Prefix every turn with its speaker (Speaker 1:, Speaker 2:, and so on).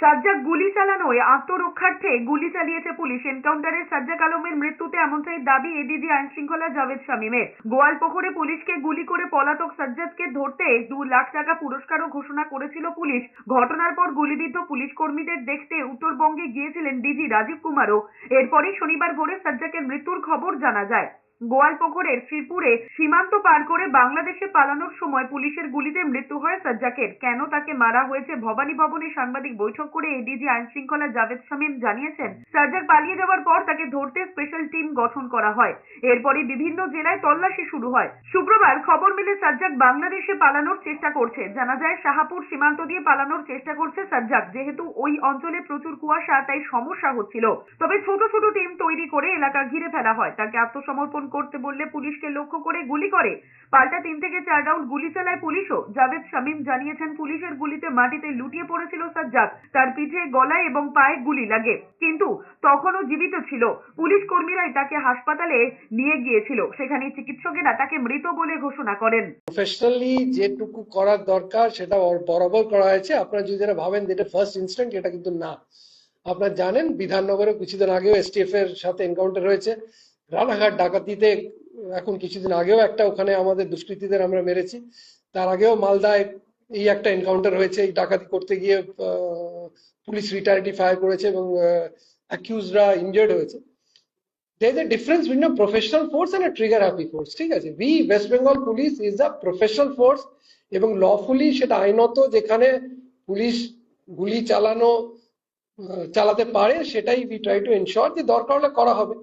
Speaker 1: সাজ্জাক গুলি চালানোয় আত্মরক্ষার্থে গুলি চালিয়েছে পুলিশ। এনকাউন্টারে সাজ্জাক আলমের মৃত্যুতে এমনটাই দাবি এডিজি আইন শৃঙ্খলা জাভেদ শামীমের। গোয়ালপুকুরে পুলিশকে গুলি করে পলাতক সাজ্জাদকে ধরতে দু লাখ টাকা পুরস্কারও ঘোষণা করেছিল পুলিশ। ঘটনার পর গুলিবিদ্ধ পুলিশ কর্মীদের দেখতে উত্তরবঙ্গে গিয়েছিলেন ডিজি রাজীব কুমারও। এরপরই শনিবার ভোরে সাজ্জাকের মৃত্যুর খবর জানা যায়। গোয়ালপুকুরের শ্রীপুরে সীমান্ত পার করে বাংলাদেশে পালানোর সময় পুলিশের গুলিতে মৃত্যু হয় সাজ্জাকের। কেন তাকে মারা হয়েছে ভবানী ভবনে সাংবাদিক বৈঠক করে এডিজি আইন শৃঙ্খলা জাভেদ শামীম জানিয়েছেন, সাজ্জাক পালিয়ে যাওয়ার পর তাকে ধরতে স্পেশাল টিম গঠন করা হয়। এরপরই বিভিন্ন জেলায় তল্লাশি শুরু হয়। শুক্রবার খবর মিলে সাজ্জাক বাংলাদেশে পালানোর চেষ্টা করছে। জানা যায়, শাহাপুর সীমান্ত দিয়ে পালানোর চেষ্টা করছে সাজ্জাক। যেহেতু ওই অঞ্চলে প্রচুর কুয়াশা, তাই সমস্যা হচ্ছিল। তবে ছোট ছোট টিম তৈরি করে এলাকা ঘিরে ফেলা হয়। তাকে আত্মসমর্পণ করতে বললে পুলিশকে লক্ষ্য করে গুলি করে। পাল্টা তিন থেকে চার রাউন্ড গুলি চালায় পুলিশও। জাভেদ শামীম জানিয়েছেন, পুলিশের গুলিতে মাটিতে লুটিয়ে পড়েছিল সাজ্জাদ। তার পিঠে গলায় এবং পায়ে গুলি লাগে। কিন্তু তখনও জীবিত ছিল। পুলিশ কর্মীরাই তাকে হাসপাতালে নিয়ে গিয়েছিল। সেখানে চিকিৎসকেরা তাকে মৃত বলে ঘোষণা করেন।
Speaker 2: প্রফেশনালি যেটুকু করার দরকার, সেটা বরাবর করা হয়েছে। আপনারা যদি যারা ভাবেন যে এটা ফার্স্ট ইনস্ট্যান্ট এটা কিন্তু না। আপনারা জানেন বিধাননগরে কিছুদিন আগেও এসটিএফ এর সাথে এনকাউন্টার হয়েছে। রানাঘাট, ডাকাতিতে এখন কিছুদিন আগেও একটা ওখানে আমাদের দুষ্কৃতীদের আমরা মেরেছি। তার আগেও মালদায় এই একটা এনকাউন্টার হয়েছে, এই ডাকাতি করতে গিয়ে পুলিশ রিটায়ারিটি ফায়ার করেছে এবং অ্যাকিউজরা ইনজার্ড হয়েছে। There is between a professional force and a trigger happy force, ঠিক আছে? We, west bengal police, is a professional force এবং লফুলি সেটা আইনত যেখানে পুলিশ গুলি চালানো চালাতে পারে, সেটাই উই ট্রাই টু এনশিওর যে দরকার হলে করা হবে।